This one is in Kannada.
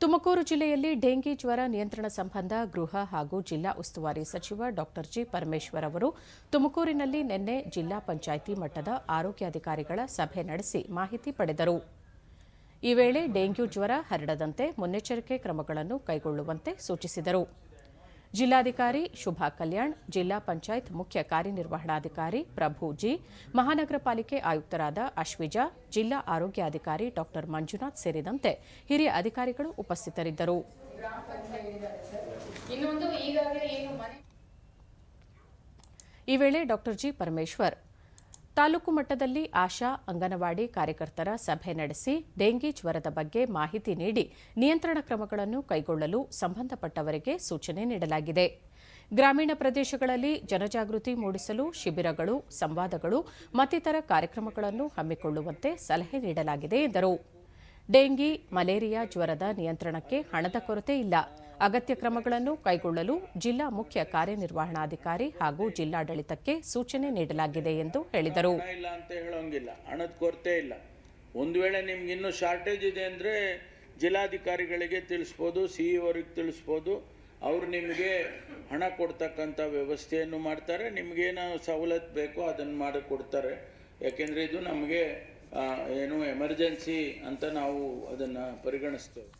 ತುಮಕೂರು ಜಿಲ್ಲೆಯಲ್ಲಿ ಡೆಂಗಿ ಜ್ವರ ನಿಯಂತ್ರಣ ಸಂಬಂಧ ಗೃಹ ಹಾಗೂ ಜಿಲ್ಲಾ ಉಸ್ತುವಾರಿ ಸಚಿವ ಡಾ ಜಿ ಪರಮೇಶ್ವರ್ ಅವರು ತುಮಕೂರಿನಲ್ಲಿ ನಿನ್ನೆ ಜಿಲ್ಲಾ ಪಂಚಾಯಿತಿ ಮಟ್ಟದ ಆರೋಗ್ಯಾಧಿಕಾರಿಗಳ ಸಭೆ ನಡೆಸಿ ಮಾಹಿತಿ ಪಡೆದರು. ಈ ವೇಳೆ ಡೆಂಗ್ಯೂ ಜ್ವರ ಹರಡದಂತೆ ಮುನ್ನೆಚ್ಚರಿಕೆ ಕ್ರಮಗಳನ್ನು ಕೈಗೊಳ್ಳುವಂತೆ ಸೂಚಿಸಿದರು. ಜಿಲ್ಲಾಧಿಕಾರಿ ಶುಭಾ ಕಲ್ಯಾಣ್, ಜಿಲ್ಲಾ ಪಂಚಾಯತ್ ಮುಖ್ಯ ಕಾರ್ಯನಿರ್ವಹಣಾಧಿಕಾರಿ ಪ್ರಭು ಜಿ ಮಹಾನಗರ ಪಾಲಿಕೆ ಆಯುಕ್ತರಾದ ಅಶ್ವಿಜಾ, ಜಿಲ್ಲಾ ಆರೋಗ್ಯಾಧಿಕಾರಿ ಡಾ ಮಂಜುನಾಥ್ ಸೇರಿದಂತೆ ಹಿರಿಯ ಅಧಿಕಾರಿಗಳು ಉಪಸ್ಥಿತರಿದ್ದರು. ಈ ವೇಳೆ ಡಾ ಜಿ ಪರಮೇಶ್ವರ್ ತಾಲೂಕು ಮಟ್ಟದಲ್ಲಿ ಆಶಾ ಅಂಗನವಾಡಿ ಕಾರ್ಯಕರ್ತರ ಸಭೆ ನಡೆಸಿ ಡೆಂಗಿ ಜ್ವರದ ಬಗ್ಗೆ ಮಾಹಿತಿ ನೀಡಿ ನಿಯಂತ್ರಣ ಕ್ರಮಗಳನ್ನು ಕೈಗೊಳ್ಳಲು ಸಂಬಂಧಪಟ್ಟವರಿಗೆ ಸೂಚನೆ ನೀಡಲಾಗಿದೆ. ಗ್ರಾಮೀಣ ಪ್ರದೇಶಗಳಲ್ಲಿ ಜನಜಾಗೃತಿ ಮೂಡಿಸಲು ಶಿಬಿರಗಳು, ಸಂವಾದಗಳು, ಮತ್ತಿತರ ಕಾರ್ಯಕ್ರಮಗಳನ್ನು ಹಮ್ಮಿಕೊಳ್ಳುವಂತೆ ಸಲಹೆ ನೀಡಲಾಗಿದೆ ಎಂದರು. ಡೆಂಗಿ, ಮಲೇರಿಯಾ ಜ್ವರದ ನಿಯಂತ್ರಣಕ್ಕೆ ಹಣದ ಕೊರತೆ ಇಲ್ಲ. ಅಗತ್ಯ ಕ್ರಮಗಳನ್ನು ಕೈಗೊಳ್ಳಲು ಜಿಲ್ಲಾ ಮುಖ್ಯ ಕಾರ್ಯನಿರ್ವಹಣಾಧಿಕಾರಿ ಹಾಗೂ ಜಿಲ್ಲಾಡಳಿತಕ್ಕೆ ಸೂಚನೆ ನೀಡಲಾಗಿದೆ ಎಂದು ಹೇಳಿದರು. ಇಲ್ಲ ಅಂತ ಹೇಳೋಂಗಿಲ್ಲ. ಹಣದ ಕೊರತೆ ಇಲ್ಲ. ಒಂದು ವೇಳೆ ನಿಮ್ಗೆ ಇನ್ನೂ ಶಾರ್ಟೇಜ್ ಇದೆ ಅಂದರೆ ಜಿಲ್ಲಾಧಿಕಾರಿಗಳಿಗೆ ತಿಳಿಸ್ಬೋದು ಸಿ ಅವ್ರಿಗೆ ತಿಳಿಸ್ಬೋದು. ಅವರು ನಿಮಗೆ ಹಣ ಕೊಡ್ತಕ್ಕಂಥ ವ್ಯವಸ್ಥೆಯನ್ನು ಮಾಡ್ತಾರೆ. ನಿಮಗೇನು ಸವಲತ್ತು ಬೇಕೋ ಅದನ್ನು ಮಾಡಿ ಕೊಡ್ತಾರೆ. ಯಾಕೆಂದರೆ ಇದು ನಮಗೆ ಏನು ಎಮರ್ಜೆನ್ಸಿ ಅಂತ ನಾವು ಅದನ್ನು ಪರಿಗಣಿಸ್ತೇವೆ.